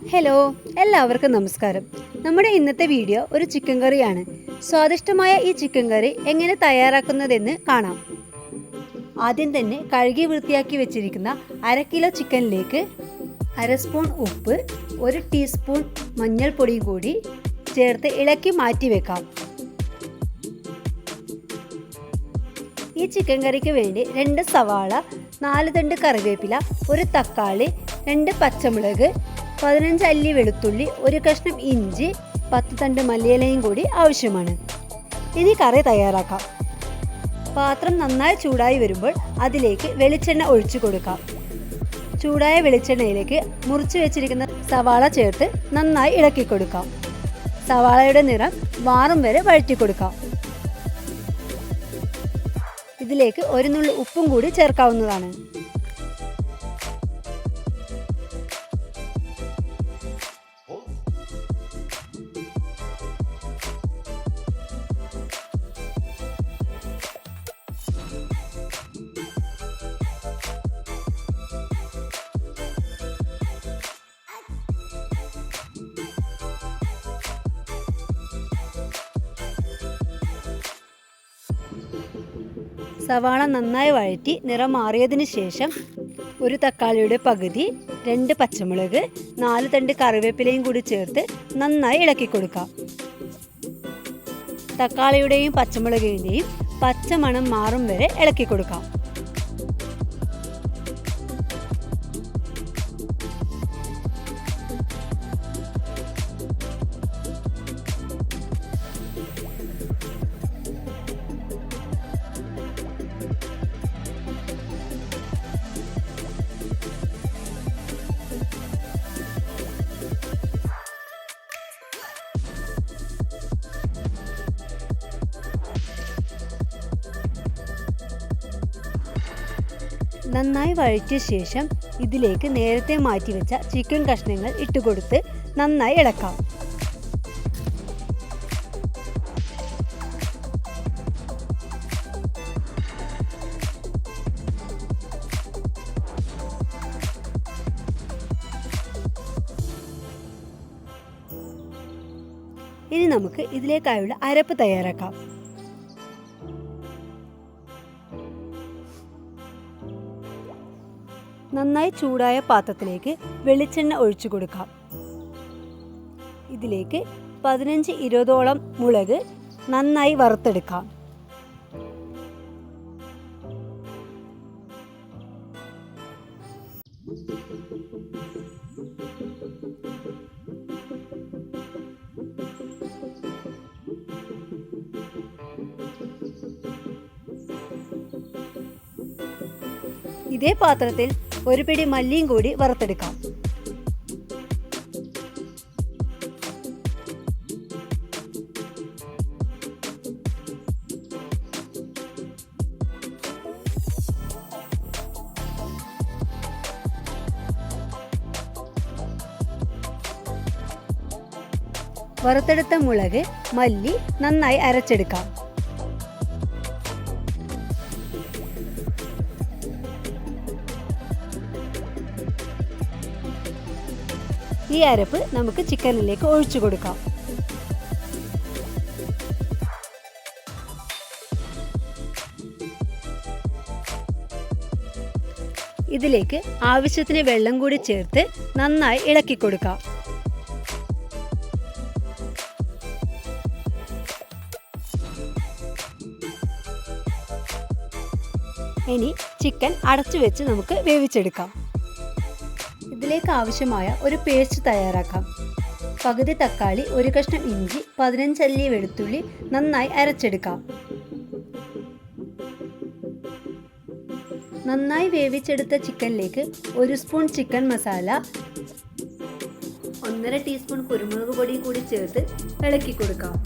Hello എല്ലാവർക്കും നമസ്കാരം. നമ്മുടെ ഇന്നത്തെ വീഡിയോ ഒരു ചിക്കൻ കറിയാണ് സ്വാദിഷ്ടമായ ഈ ചിക്കൻ കറി എങ്ങനെ തയ്യാറാക്കുന്നതെന്ന് കാണാം. ആദ്യം തന്നെ കഴുകി വൃത്തിയാക്കി വെച്ചിരിക്കുന്ന അര കിലോ ചിക്കനിലേക്ക് അര സ്പൂൺ ഉപ്പ് ഒരു ടീസ്പൂൺ മഞ്ഞൾപ്പൊടിയും കൂടി ചേർത്ത് ഇളക്കി മാറ്റി വെക്കാം. ഈ ചിക്കൻ കറിക്ക് വേണ്ടി രണ്ട് സവാള നാല് തണ്ട് കറിവേപ്പില ഒരു തക്കാളി രണ്ട് പച്ചമുളക് പതിനഞ്ച് അല്ലി വെളുത്തുള്ളി ഒരു കഷ്ണം ഇഞ്ചി പത്ത് തണ്ട് മല്ലിയിലയും കൂടി ആവശ്യമാണ്. ഇനി കറി തയ്യാറാക്കാം. പാത്രം നന്നായി ചൂടായി വരുമ്പോൾ അതിലേക്ക് വെളിച്ചെണ്ണ ഒഴിച്ചു കൊടുക്കാം. ചൂടായ വെളിച്ചെണ്ണയിലേക്ക് മുറിച്ച് വെച്ചിരിക്കുന്ന സവാള ചേർത്ത് നന്നായി ഇളക്കി കൊടുക്കാം. സവാളയുടെ നിറം മാറും വരെ വഴറ്റി കൊടുക്കാം. ഇതിലേക്ക് ഒരു നുള്ളി ഉപ്പും കൂടി ചേർക്കാവുന്നതാണ്. സവാള നന്നായി വഴറ്റി നിറം മാറിയതിന് ശേഷം ഒരു തക്കാളിയുടെ പകുതി രണ്ട് പച്ചമുളക് നാല് തണ്ട് കറിവേപ്പിലയും കൂടി ചേർത്ത് നന്നായി ഇളക്കി കൊടുക്കാം. തക്കാളിയുടെയും പച്ചമുളകിന്റെയും പച്ചമണം മാറും വരെ ഇളക്കി കൊടുക്കാം. നന്നായി വഴറ്റിയ ശേഷം ഇതിലേക്ക് നേരത്തെ മാറ്റിവെച്ച ചിക്കൻ കഷ്ണങ്ങൾ ഇട്ടുകൊടുത്ത് നന്നായി ഇളക്കാം. ഇനി നമുക്ക് ഇതിലേക്കായുള്ള അരപ്പ് തയ്യാറാക്കാം. നന്നായി ചൂടായ പാത്രത്തിലേക്ക് വെളിച്ചെണ്ണ ഒഴിച്ചു കൊടുക്കാം. ഇതിലേക്ക് പതിനഞ്ച് ഇരുപതോളം മുളക് നന്നായി വറുത്തെടുക്കാം. ഇതേ പാത്രത്തിൽ ഒരു പിടി മല്ലിയും കൂടി വറുത്തെടുക്കാം. വറുത്തെടുത്ത മുളക് മല്ലി നന്നായി അരച്ചെടുക്കാം. ഈ അരപ്പ് നമുക്ക് ചിക്കനിലേക്ക് ഒഴിച്ചു കൊടുക്കാം. ഇതിലേക്ക് ആവശ്യത്തിന് വെള്ളം കൂടി ചേർത്ത് നന്നായി ഇളക്കി കൊടുക്കാം. ഇനി ചിക്കൻ അടച്ചു വെച്ച് നമുക്ക് വേവിച്ചെടുക്കാം. ഇതിലേക്ക് ആവശ്യമായ ഒരു പേസ്റ്റ് തയ്യാറാക്കാം. പകുതി തക്കാളി ഒരു കഷ്ണം ഇഞ്ചി പതിനഞ്ചല്ലി വെളുത്തുള്ളി നന്നായി അരച്ചെടുക്കാം. നന്നായി വേവിച്ചെടുത്ത ചിക്കനിലേക്ക് ഒരു സ്പൂൺ ചിക്കൻ മസാല ഒന്നര ടീസ്പൂൺ കുരുമുളക് പൊടി കൂടി ചേർത്ത് ഇളക്കി കൊടുക്കാം.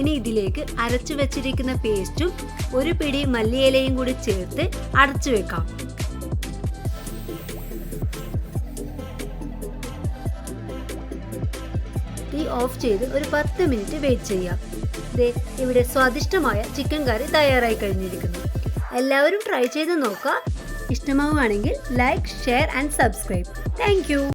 ഇനി ഇതിലേക്ക് അരച്ചു വെച്ചിരിക്കുന്ന പേസ്റ്റും ഒരു പിടി മല്ലിയിലയും കൂടി ചേർത്ത് അടച്ചു വെക്കാം. തീ ഓഫ് ചെയ്ത് ഒരു പത്ത് മിനിറ്റ് വെയിറ്റ് ചെയ്യാം. ദേ ഇവിടെ സ്വാദിഷ്ടമായ ചിക്കൻ കറി തയ്യാറായി കഴിഞ്ഞിരിക്കുന്നു. എല്ലാവരും ട്രൈ ചെയ്ത് നോക്കുക. ഇഷ്ടമാവുകയാണെങ്കിൽ like share and subscribe. Thank